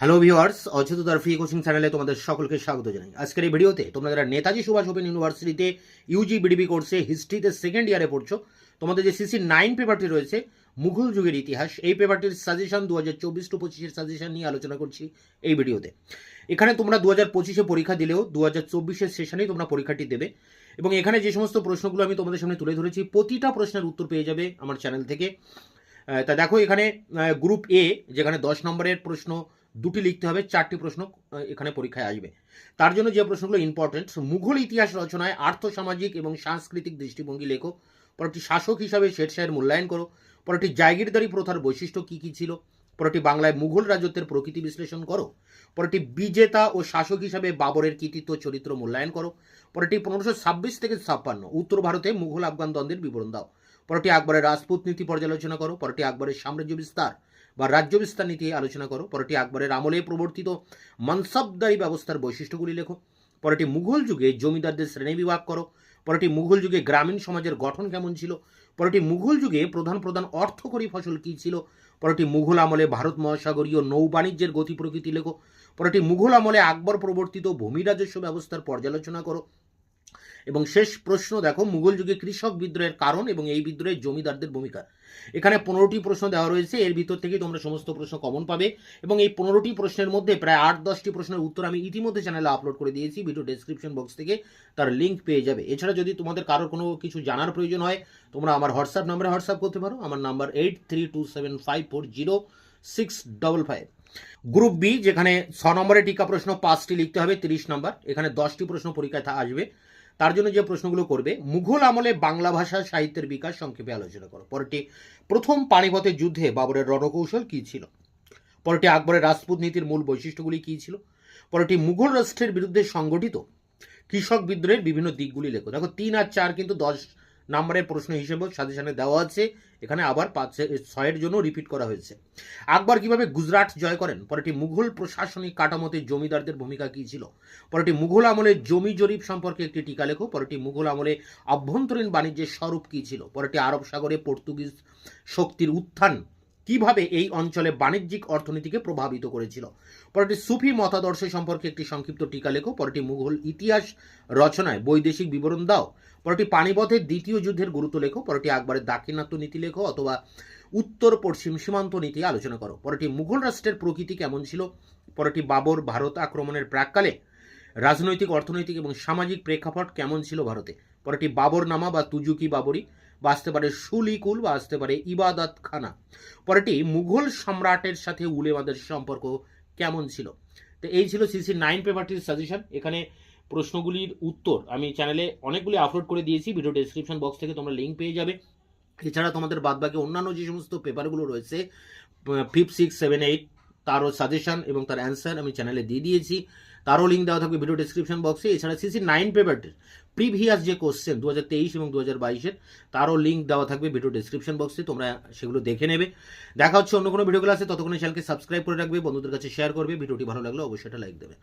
Hello viewers অচেততার free coaching চ্যানেলে তোমাদের সকলকে স্বাগত জানাই। আজকের এই ভিডিওতে তোমরা যারা নেতাজি সুভাষ ওপেন ইউনিভার্সিটিতে ইউজি বিডিবি কোর্সে হিস্ট্রিতে সেকেন্ড ইয়ারে পড়ছো, তোমাদের যে সিসি নাইন পেপারটি রয়েছে, মুঘল যুগের ইতিহাস, এই পেপারটির সাজেশন দু হাজার চব্বিশ টু পঁচিশের সাজেশন নিয়ে আলোচনা করছি এই ভিডিওতে। এখানে তোমরা দু হাজার পঁচিশে পরীক্ষা দিলেও দু হাজার চব্বিশের সেশনেই তোমরা পরীক্ষাটি দেবে এবং এখানে যে সমস্ত প্রশ্নগুলো আমি তোমাদের সামনে তুলে ধরেছি, প্রতিটা প্রশ্নের উত্তর পেয়ে যাবে আমার চ্যানেল থেকে। তা দেখো এখানে গ্রুপ এ যেখানে দশ নম্বরের প্রশ্ন দুটি লিখতে হবে, চারটি প্রশ্ন এখানে পরীক্ষায় আসবে। তার জন্য যে প্রশ্নগুলো ইম্পর্টেন্ট মুঘল ইতিহাস রচনায় আর্থসামাজিক এবং সাংস্কৃতিক দৃষ্টিভঙ্গি লেখো পরটি শাসক হিসাবে শেরশাহের মূল্যায়ন করো পরটি জায়গিরদারি প্রথার বৈশিষ্ট্য কী কী ছিল পরটি বাংলায় মুঘল রাজত্বের প্রকৃতি বিশ্লেষণ করো পরটি বিজেতা ও শাসক হিসাবে বাবরের কৃতিত্ব চরিত্র মূল্যায়ন করো পরটি পনেরোশো ছাব্বিশ থেকে ছাপ্পান্ন, উত্তর ভারতে মুঘল আফগান দ্বন্দ্বের বিবরণ দাও পরটি আকবরের রাজপুত নীতি পর্যালোচনা করো পরটি আকবরের সাম্রাজ্য বিস্তার বা রাজ্য বিস্তার নীতি আলোচনা করো। পরটি আকবরের আমলে প্রবর্তিত মনসবদারি ব্যবস্থার বৈশিষ্ট্যগুলি লেখো। পরটি মুঘল যুগে জমিদারদের শ্রেণি বিভাগ করো। পরটি মুঘল যুগে গ্রামীণ সমাজের গঠন কেমন ছিল? পরটি মুঘল যুগে প্রধান প্রধান অর্থকরী ফসল কী ছিল? পরটি মুঘল আমলে ভারত মহাসাগরীয় নৌ বাণিজ্যের গতি প্রকৃতি লেখো। পরটি মুঘল আমলে আকবর প্রবর্তিত ভূমি রাজস্ব ব্যবস্থার পর্যালোচনা করো। এবং শেষ প্রশ্ন দেখো, মুঘল যুগে কৃষক বিদ্রোহের কারণ এবং এই বিদ্রোহের জমিদারদের ভূমিকা। এখানে পনেরোটি প্রশ্ন দেওয়া রয়েছে, এর ভিতর থেকে তোমরা সমস্ত প্রশ্ন কমন পাবে এবং এই পনেরোটি প্রশ্নের মধ্যে প্রায় আট দশটি প্রশ্নের উত্তর আমি ইতিমধ্যে চ্যানেলে আপলোড করে দিয়েছি ভিডিও ডেসক্রিপশন বক্স থেকে তার লিঙ্ক পেয়ে যাবে। এছাড়া যদি তোমাদের কারোর কোনো কিছু জানার প্রয়োজন হয়, তোমরা আমার হোয়াটসঅ্যাপ নাম্বারে হোয়াটসঅ্যাপ করতে পারো, আমার number eight three two seven five four zero six double five group B যেখানে ছ নম্বরে টিকা প্রশ্ন পাঁচটি লিখতে হবে, তিরিশ নম্বর। এখানে দশটি প্রশ্ন পরীক্ষায় আসবে। তার জন্য যে প্রশ্নগুলো করবে, মুঘল আমলে বাংলা ভাষা সাহিত্যের বিকাশ সংক্ষেপে আলোচনা করো। পরটি প্রথম পানিপথের যুদ্ধে বাবরের রণকৌশল কী ছিল? পরটি আকবরের রাজপুত নীতির মূল বৈশিষ্ট্যগুলি কী ছিল? পরটি মুঘল রাষ্ট্রের বিরুদ্ধে সংগঠিত কৃষক বিদ্রোহের বিভিন্ন দিকগুলি লেখো। দেখো, তিন আর চার কিন্তু দশ নম্বরের প্রশ্ন হিসেবে সাজেশনে দেওয়া আছে। এখানে আবার পাঁচ ছয়ের জন্য রিপিট করা হয়েছে। আকবর কীভাবে গুজরাট জয় করেন? পরেটি মুঘল প্রশাসনিক কাঠামোতে জমিদারদের ভূমিকা কী ছিল? পরেটি মুঘল আমলে জমি জরিপ সম্পর্কে একটি টিকা লেখো। পরেটি মুঘল আমলে আভ্যন্তরীণ বাণিজ্যের স্বরূপ কী ছিল? পরেটি আরব সাগরে পর্তুগিজ শক্তির উত্থান কীভাবে এই অঞ্চলে বাণিজ্যিক অর্থনীতিকে প্রভাবিত করেছিল? পরেটি সুফি মতাদর্শ সম্পর্কে একটি সংক্ষিপ্ত টিকা লেখো। পরেটি মুঘল ইতিহাস রচনায় বৈদেশিক বিবরণ দাও। পরেটি পানিপথের দ্বিতীয় যুদ্ধের গুরুত্ব লেখো পরেটি আকবরের দাক্ষিণাত্য নীতি লেখো অথবা উত্তর পশ্চিম সীমান্ত নীতি আলোচনা করো। পরেটি মুঘল রাষ্ট্রের প্রকৃতি কেমন ছিল? পরেটি বাবর ভারত আক্রমণের প্রাককালে রাজনৈতিক, অর্থনৈতিক এবং সামাজিক প্রেক্ষাপট কেমন ছিল ভারতে? পরেটি বাবর নামা বা তুজুকি বাবরি বা আসতে পারে সুলিকুল বা আসতে পারে ইবাদত খানা পরেটি মুঘল সম্রাটের সাথে উলেমাদের সম্পর্ক কেমন ছিল? তো এই ছিল সিসি নাইন পেপারটির সাজেশন এখানে প্রশ্নগুলির উত্তর আমি চ্যানেলে অনেকগুলি আপলোড করে দিয়েছি ভিডিও ডেসক্রিপশন বক্স থেকে তোমরা লিঙ্ক পেয়ে যাবে। এছাড়া তোমাদের বাদবাকি অন্যান্য যে সমস্ত পেপারগুলো রয়েছে ফিফ সিক্স সেভেন এইট তারও সাজেশন এবং তার অ্যান্সার আমি চ্যানেলে দিয়ে দিয়েছি। তারও লিঙ্ক দেওয়া থাকবে ভিডিও ডেসক্রিপশন বক্সে এছাড়া সিসি নাইন পেপারটির প্রিভিয়াস যে কোশ্চেন দু হাজার তেইশ এবং দু হাজার বাইশের, তারও লিঙ্ক দেওয়া থাকবে ভিডিও ডেসক্রিপশন বক্সে তোমরা সেগুলো দেখে নেবে। দেখা হচ্ছে অন্য কোনো ভিডিও ক্লাসে ততক্ষণে চ্যানেলকে সাবস্ক্রাইব করে রাখবে, বন্ধুদের কাছে শেয়ার করবে। ভিডিওটি ভালো লাগলে অবশ্যই একটা লাইক দেবে।